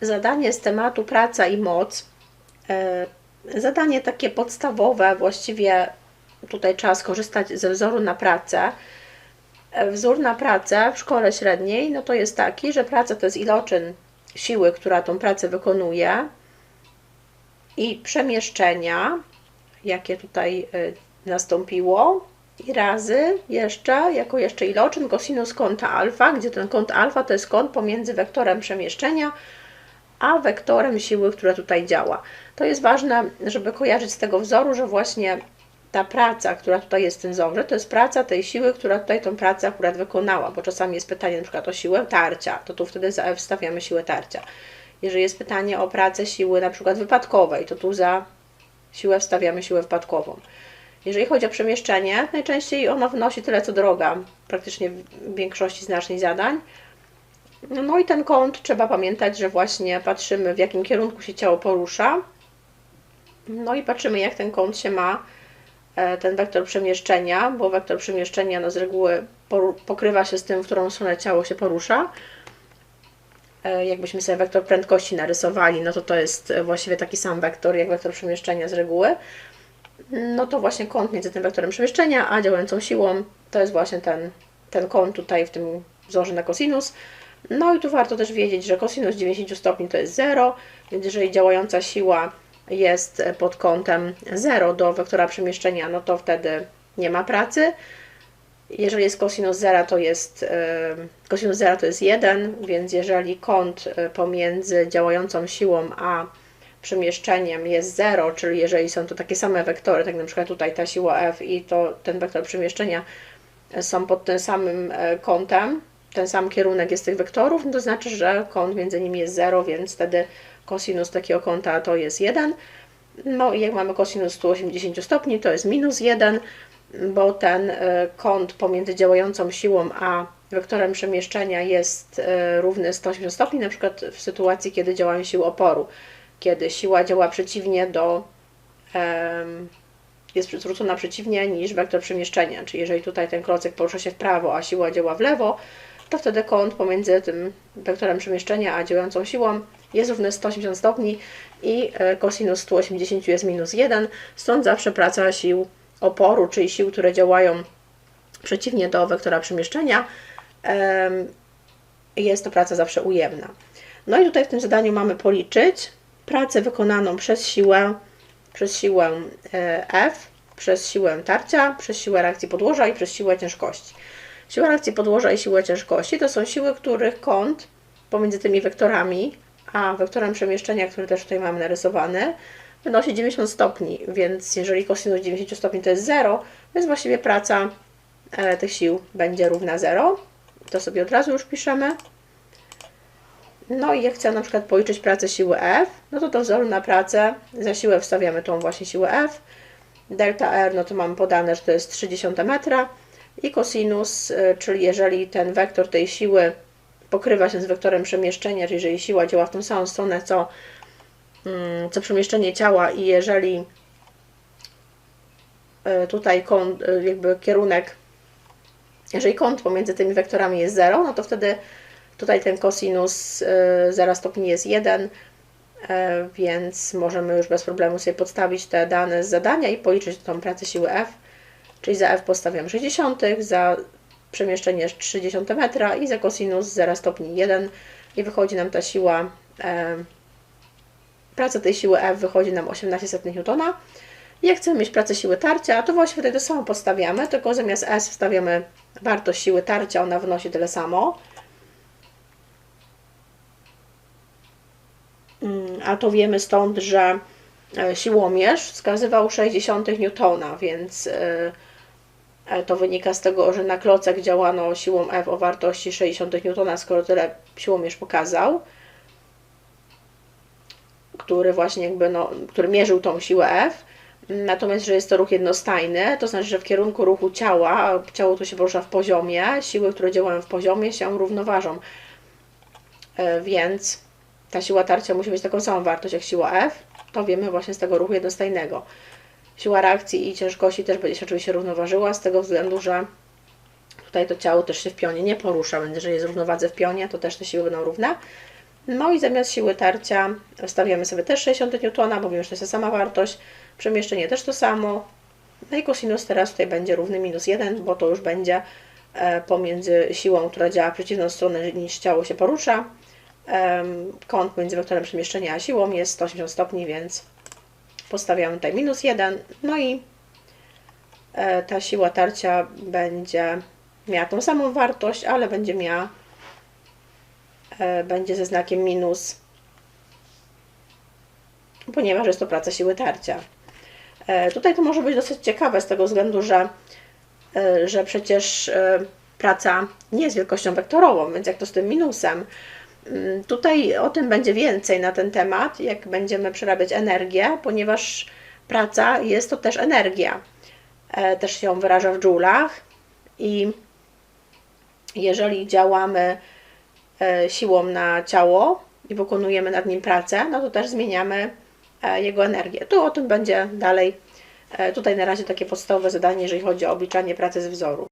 zadanie z tematu praca i moc. E, Zadanie takie podstawowe, właściwie tutaj trzeba skorzystać ze wzoru na pracę. E, Wzór na pracę w szkole średniej no to jest taki, że praca to jest iloczyn siły, która tą pracę wykonuje i przemieszczenia, jakie tutaj y, nastąpiło, i razy jeszcze, jako jeszcze iloczyn kosinus kąta alfa, gdzie ten kąt alfa to jest kąt pomiędzy wektorem przemieszczenia a wektorem siły, która tutaj działa. To jest ważne, żeby kojarzyć z tego wzoru, że właśnie ta praca, która tutaj jest w tym wzorze, to jest praca tej siły, która tutaj tą pracę akurat wykonała, bo czasami jest pytanie na przykład o siłę tarcia, to tu wtedy za F stawiamy siłę tarcia. Jeżeli jest pytanie o pracę siły na przykład wypadkowej, to tu za siłę wstawiamy siłę wypadkową. Jeżeli chodzi o przemieszczenie, najczęściej ono wynosi tyle co droga, praktycznie w większości znacznych zadań. No i ten kąt trzeba pamiętać, że właśnie patrzymy w jakim kierunku się ciało porusza. No i patrzymy jak ten kąt się ma, e, ten wektor przemieszczenia, bo wektor przemieszczenia no z reguły pokrywa się z tym, w którą stronę ciało się porusza. E, Jakbyśmy sobie wektor prędkości narysowali, no to to jest właściwie taki sam wektor jak wektor przemieszczenia z reguły. No to właśnie kąt między tym wektorem przemieszczenia a działającą siłą to jest właśnie ten, ten kąt tutaj w tym wzorze na kosinus. No i tu warto też wiedzieć, że kosinus 90 stopni to jest 0, więc jeżeli działająca siła jest pod kątem 0 do wektora przemieszczenia, no to wtedy nie ma pracy. Jeżeli jest kosinus 0, to jest e, kosinus 0 to jest 1, więc jeżeli kąt e, pomiędzy działającą siłą a przemieszczeniem jest 0, czyli jeżeli są to takie same wektory, tak na przykład tutaj ta siła F i to ten wektor przemieszczenia są pod tym samym e, kątem, ten sam kierunek jest tych wektorów, no to znaczy, że kąt między nimi jest 0, więc wtedy kosinus takiego kąta to jest 1. No i jak mamy kosinus 180 stopni, to jest minus 1, bo ten e, kąt pomiędzy działającą siłą a wektorem przemieszczenia jest e, równy 180 stopni, na przykład w sytuacji, kiedy działają siły oporu, kiedy siła działa przeciwnie do jest zwrócona przeciwnie niż wektor przemieszczenia. Czyli jeżeli tutaj ten klocek porusza się w prawo, a siła działa w lewo, to wtedy kąt pomiędzy tym wektorem przemieszczenia a działającą siłą jest równy 180 stopni i e, kosinus 180 jest minus 1. Stąd zawsze praca sił oporu, czyli sił, które działają przeciwnie do wektora przemieszczenia, em, jest to praca zawsze ujemna. No i tutaj w tym zadaniu mamy policzyć pracę wykonaną przez siłę, przez siłę e, F, przez siłę tarcia, przez siłę reakcji podłoża i przez siłę ciężkości. Siła reakcji podłoża i siła ciężkości to są siły, których kąt pomiędzy tymi wektorami, a wektorem przemieszczenia, który też tutaj mamy narysowany, wynosi 90 stopni, więc jeżeli kosinus 90 stopni to jest 0, więc właściwie praca e, tych sił będzie równa 0. To sobie od razu już piszemy. No i jak chcę na przykład policzyć pracę siły F, no to do wzoru na pracę za siłę wstawiamy tą właśnie siłę F. Delta R, no to mamy podane, że to jest 30 metra i kosinus, y, czyli jeżeli ten wektor tej siły pokrywa się z wektorem przemieszczenia, czyli jeżeli siła działa w tą samą stronę co, mm, co przemieszczenie ciała i jeżeli y, tutaj kąt, y, jakby kierunek, jeżeli kąt pomiędzy tymi wektorami jest 0, no to wtedy tutaj ten kosinus 0 stopni jest 1, więc możemy już bez problemu sobie podstawić te dane z zadania i policzyć tą pracę siły F czyli za f postawiam 60, za przemieszczenie 30 metra i za kosinus 0 stopni 1 i wychodzi nam ta siła, e, praca tej siły F wychodzi nam 18 setnych newtona. Jak chcemy mieć pracę siły tarcia, to właściwie tutaj to samo postawiamy, tylko zamiast S wstawiamy wartość siły tarcia, ona wynosi tyle samo. Mm, A to wiemy stąd, że e, siłomierz wskazywał 60 newtona, więc E, to wynika z tego, że na klocek działano siłą F o wartości 60 N, skoro tyle siłomierz pokazał, który właśnie jakby, no, który mierzył tą siłę F. Natomiast, że jest to ruch jednostajny, to znaczy, że w kierunku ruchu ciała, ciało tu się porusza w poziomie, siły, które działają w poziomie się równoważą. E, więc ta siła tarcia musi mieć taką samą wartość jak siła F. To wiemy właśnie z tego ruchu jednostajnego. Siła reakcji i ciężkości też będzie się oczywiście równoważyła, z tego względu, że tutaj to ciało też się w pionie nie porusza, więc jeżeli jest równowadze w pionie, to też te siły będą równe. No i zamiast siły tarcia wstawiamy sobie też 60 N, bo wiem, że to jest ta sama wartość. Przemieszczenie też to samo. No i kosinus teraz tutaj będzie równy minus 1, bo to już będzie e, pomiędzy siłą, która działa w przeciwną stronę niż ciało się porusza. Kąt między wektorem przemieszczenia a siłą jest 180 stopni, więc postawiamy tutaj minus 1. No i e, ta siła tarcia będzie miała tą samą wartość, ale będzie miała e, będzie ze znakiem minus, ponieważ jest to praca siły tarcia. E, Tutaj to może być dosyć ciekawe z tego względu, że, że przecież praca nie jest wielkością wektorową, więc jak to z tym minusem? Mm, Tutaj o tym będzie więcej na ten temat, jak będziemy przerabiać energię, ponieważ praca jest to też energia. E, Też się wyraża w dżulach i jeżeli działamy e, siłą na ciało i wykonujemy nad nim pracę, no to też zmieniamy e, jego energię. Tu o tym będzie dalej. Tutaj na razie takie podstawowe zadanie, jeżeli chodzi o obliczanie pracy z wzoru.